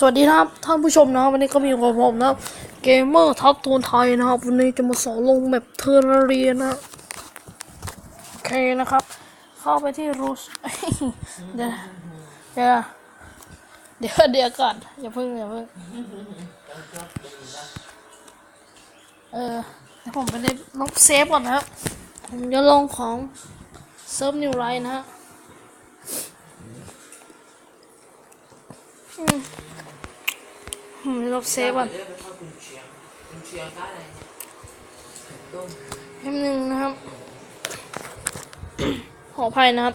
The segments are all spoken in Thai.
สวัสดีนะครับท่านผู้ชมนะครับวันนี้ก็มีกับผมนะเกมเมอร์ท็อปทูนไทยนะครับวันนี้จะมาสอนลงแบบเทอร์เรียนะโอเคนะครับ เข้าไปที่รูสเดี๋ยวเดี๋ยวเดี๋ยวเดี๋ยวก่อนอย่าเพิ่งอย่าเพิ่งเออเดี๋ยวผมไปได้ลบเซฟก่อนนะครับผมจะลงของเซิร์ฟนิวไรนะฮะผม ลบเซฟก่อนแป๊บนึงนะครับ ขออภัยนะครับ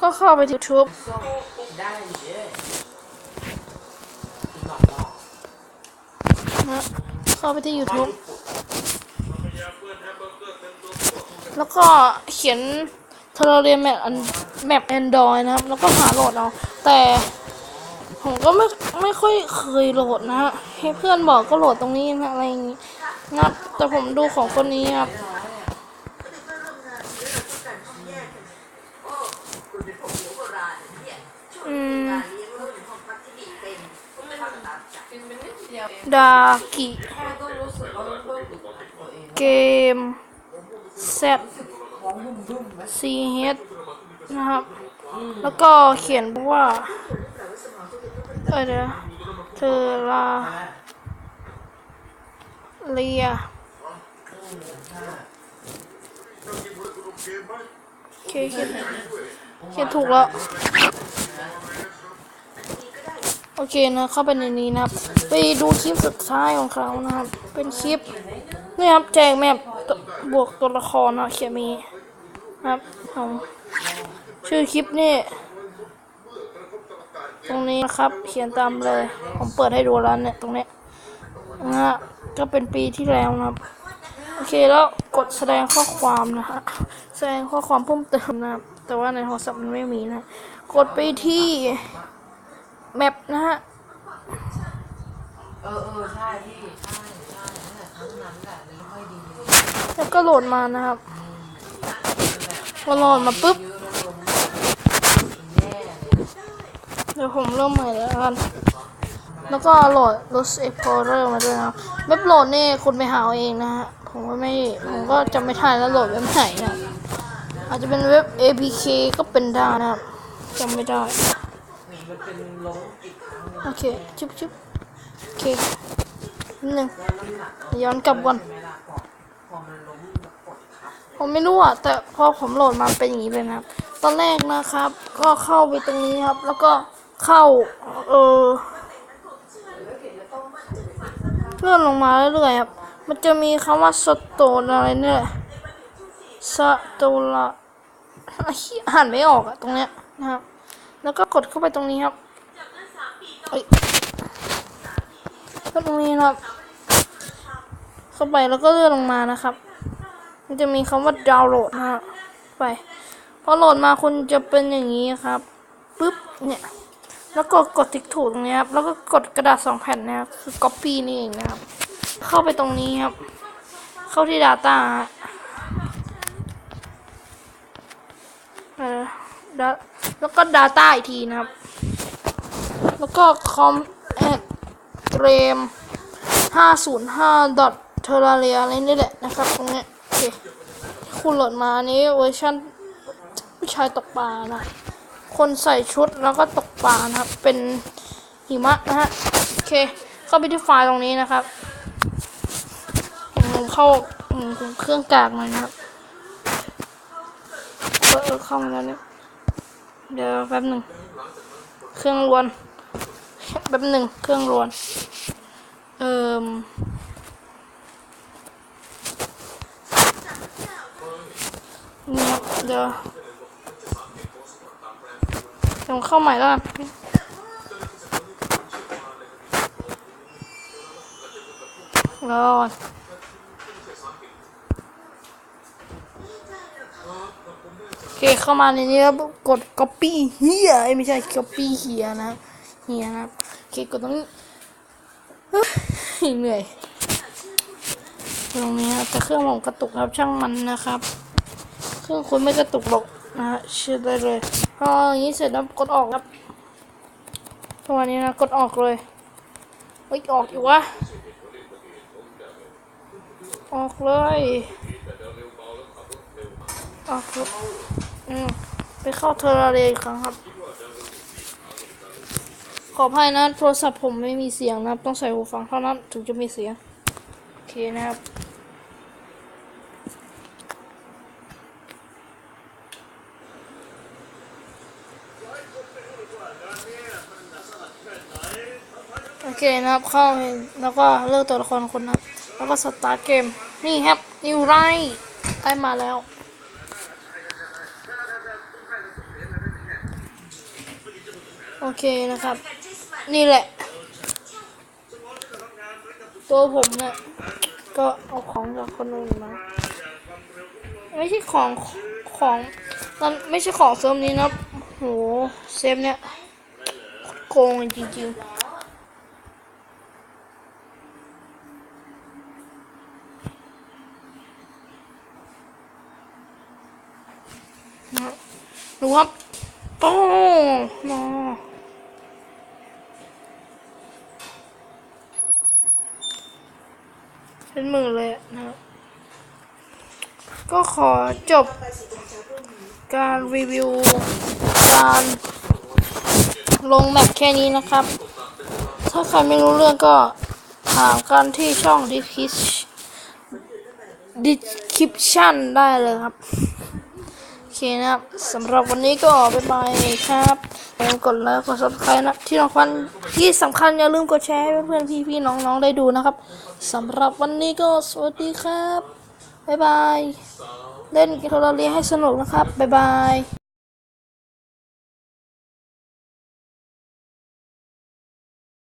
ก็เข้าไปที่ YouTube นะเข้าไปที่ YouTube แล้วก็เขียน เทอร์เรียนแมปอันแมปแอนดรอยนะครับ แล้วก็หาโหลดเอา แต่ผมก็ไม่ไม่ค่อยเคยโหลดนะฮะให้เพื่อนบอกก็โหลดตรงนี้นะอะไรอย่างงี้นะแต่ผมดูของคนนี้ครับอืมดากิเกม Z C H นะครับ แล้วก็เขียนว่าเออเดี๋ยวเธอลาเลียโอเคเขียนเขียนถูกแล้ว โอเคนะเข้าไปในนี้นะครับ ไปดูคลิปสุดท้ายของเขานะครับ เป็นคลิปนี่ครับแจกแมปบวกตัวละครนะเขียนมี ครับผมชื่อคลิปนี่ ตรงนี้นะครับ เขียนตามเลย ผมเปิดให้ดูแล้วเนี่ย ตรงเนี้ยนะฮะก็เป็นปีที่แล้วนะครับ โอเคแล้วกดแสดงข้อความนะฮะแสดงข้อความเพิ่มเติมนะครับ แต่ว่าในโทรศัพท์มันไม่มีนะ กดไปที่แมปนะฮะเออเออใช่พี่ใช่ใช่นั่นแหละครั้งนั้นแหละเลยไม่ค่อยดีเลยแล้วก็โหลดมานะครับ พอโหลดมาปุ๊บ เดี๋ยวผมเริ่มใหม่แล้วกัน แล้วก็โหลด Rust Explorer มาด้วยนะเว็บโหลดนี่คุณไปหาเอาเองนะฮะ ผมก็ไม่ ผมก็จำไม่ทันแล้วโหลดเว็บไหนนะอาจจะเป็นเว็บ APK ก็เป็นได้นะครับจำไม่ได้ โอเคชิบชิบโอเคนิดนึงย้อนกลับก่อน ผมไม่รู้อะแต่พอผมโหลดมาเป็นอย่างนี้เลยนะครับ ตอนแรกนะครับ ก็เข้าไปตรงนี้ครับ แล้วก็เข้า เออเลื่อนลงมาเรื่อยๆครับ มันจะมีคำว่าสโตนอะไรเนี่ยสโตละอ่านไม่ออกอะตรงเนี้ยนะครับ แล้วก็กดเข้าไปตรงนี้ครับเอ้ยก็ตรงนี้ครับ เข้าไปแล้วก็เลื่อนลงมานะครับ มันจะมีคำว่าดาวน์โหลดฮะไปพอโหลดมาคุณจะเป็นอย่างนี้ครับปุ๊บเนี่ยแล้วก็กดติ๊กถูกตรงนี้ครับแล้วก็กดกระดาษสองแผ่นนะครับคือ copy นี่เองนะครับ เข้าไปตรงนี้ครับ เข้าที่ data เออแล้วก็ data อีกทีนะครับ แล้วก็ com at game 505 dot terraria อะไรนี่แหละนะครับตรงนี้ คุณโหลดมานี้เวอร์ชันผู้ชายตกปลานะ คนใส่ชุดแล้วก็ตกปลานะครับ เป็นหิมะนะฮะ โอเค เข้าไปที่ไฟล์ตรงนี้นะครับ เข้าเครื่องกากหน่อยนะครับเออเออเข้ามาแล้วเนี่ย เดี๋ยวแป๊บหนึ่ง เครื่องรวน แป๊บหนึ่ง เครื่องรวน เอ่ม เนี่ยเดี๋ยวเดี๋ยวเข้าใหม่แล้วกันรอดโอเคเข้ามาในนี้แล้วกด copy เฮียไม่ใช่ copy เฮียนะเฮียนะโอเคกดตรงนี้เหนื่อยตรงนี้นะแต่เครื่องผมกระตุกครับช่างมันนะครับ เครื่องคุณไม่กระตุกหรอกนะฮะเชื่อได้เลยพออย่างนี้เสร็จแล้วกดออกครับประมาณนี้นะกดออกเลยเฮ้ยออกอยู่วะออกเลยออกอืมไปเข้าเทอร์เรียอีกครั้งครับ ขออภัยนะโทรศัพท์ผมไม่มีเสียงนะครับ ต้องใส่หูฟังเท่านั้นถึงจะมีเสียง โอเคนะครับ โอเคนะครับเข้าแล้วก็เลือกตัวละครคนนะแล้วก็สตาร์ทเกมนี่ครับนิวไรได้มาแล้วโอเคนะครับ นี่แหละ ตัวผมเนี่ยก็เอาของจากคนอื่นมาไม่ใช่ของของมันไม่ใช่ของเซิร์ฟนี้นะโหเซฟเนี่ยโกงจริงๆ ดูครับโอ้มาเป็นหมือเลยนะครับก็ขอจบการรีวิว การลงแมปแค่นี้นะครับ ถ้าใครไม่รู้เรื่องก็ถามกันที่ช่อง description ได้เลยครับ เคนะครับสำหรับวันนี้ก็บ๊ายบายครับอย่าลืมกดไลค์กดซับสไครต์นะที่สำคัญที่สำคัญอย่าลืมกดแชร์ให้เพื่อนๆพี่ๆน้องๆได้ดูนะครับสำหรับวันนี้ก็สวัสดีครับบ๊ายบาย เล่นโทรเรียนให้สนุกนะครับบ๊ายบาย